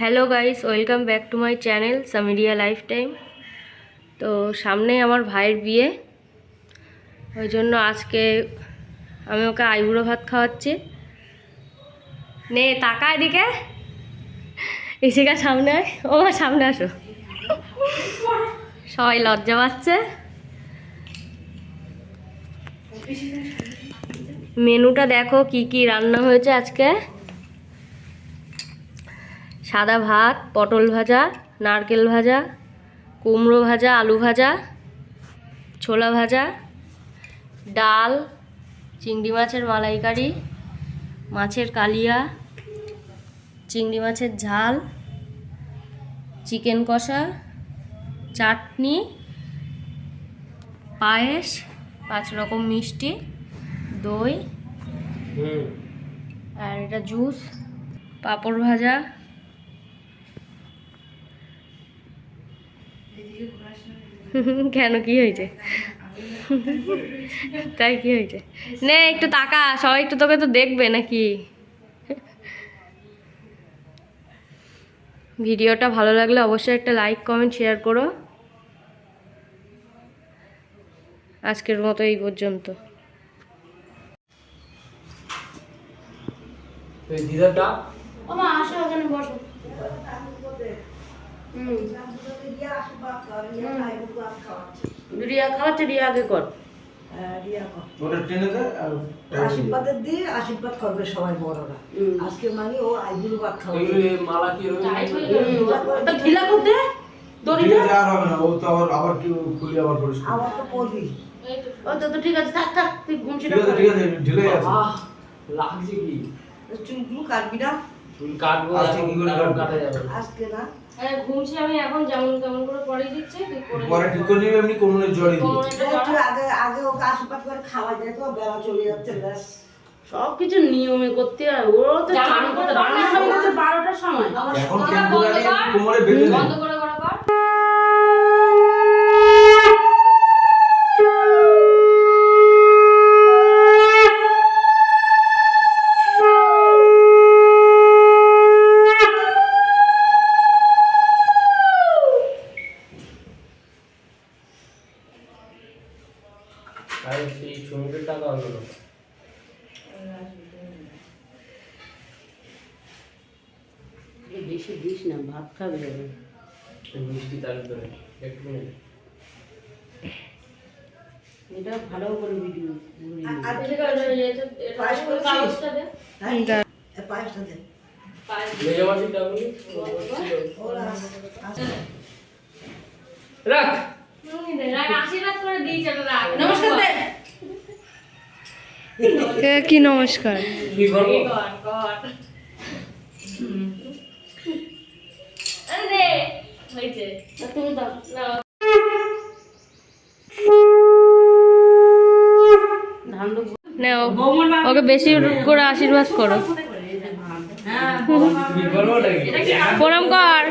Hello guys, welcome back to my channel Samiria life time তো সামনে আমার ভাইয়ের বিয়ে। ওই জন্য আজকে আমি ওকে আইবুড়ো ভাত খাওয়াচ্ছি। নে, তাকা এদিকে। ইসিকা সামনে। ও, সামনে আসো। সবাই লজ্জা পাচ্ছে। মেনুটা দেখো কি কি রান্না হয়েছে আজকে। সাদা ভাত পটল ভাজা নারকেল ভাজা কুমড়ো ভাজা আলু ভাজা ছোলা ভাজা ডাল চিংড়ি মাছের মালাইকারি মাছের কালিয়া চিংড়ি মাছের ঝাল চিকেন কষা চাটনি পায়েস পাঁচ রকম মিষ্টি দই আর এটা জুস পাঁপড় ভাজা কেন কি হয়েছে? তাই কি হয়েছে? নে একটু তাকা সবাই একটু তোকে তো দেখবে নাকি? ভিডিওটা ভালো লাগলে অবশ্যই একটা লাইক কমেন্ট শেয়ার করো। আজকের মতো এই পর্যন্ত। মা আসো ওখানে বসো। রিয়া খাওয়াচ্ছে রিয়া আগে কর। ওটা টেনে দে আর আশীর্বাদের দিয়ে আশীর্বাদ করবে সবাই বড়রা। আজকে মানে ও আইগুলো ভাত খাওয়াবে। মালা কি ঢিলা করতে ঠিক আছে আর হবে না ও তো আবার আবার কি খুলি আবার করিস আবার তো পড়বি। ও তো ঠিক আছে থাক থাক তুই ঘুমছি ঠিক আছে ঠিক আছে ঢিলে আছে। লাগছে কি? চুলগুলো কাটবি না। চুল কাটবো আজকে কি করে কাটা যাবে। আজকে না? হ্যাঁ ঘুমছি আমি এখন যেমন তেমন করে পরে দিচ্ছি তুই করে পরে ঠিক করে নিবি এমনি কোমরে জড়ি দিবি। আগে আগে ওকে আশীর্বাদ করে খাওয়া যায় তো বেলা চলে যাচ্ছে ব্যাস। সব কিছু নিয়মে করতে হয়। ওরও তো চান করতে বারোটার সময়। এখন কোমরে বেঁধে দে বন্ধ করে করা কর আর সেই সমুদ্রের টাকা অন্য না। এই বেশি দিস না ভাত খাবে। মিষ্টি তার ভিতরে একটু নে। এটা ভালো করে ভিডিও আর দেবো না ওকে বেশি করে আশীর্বাদ করো। কি প্রণাম কর।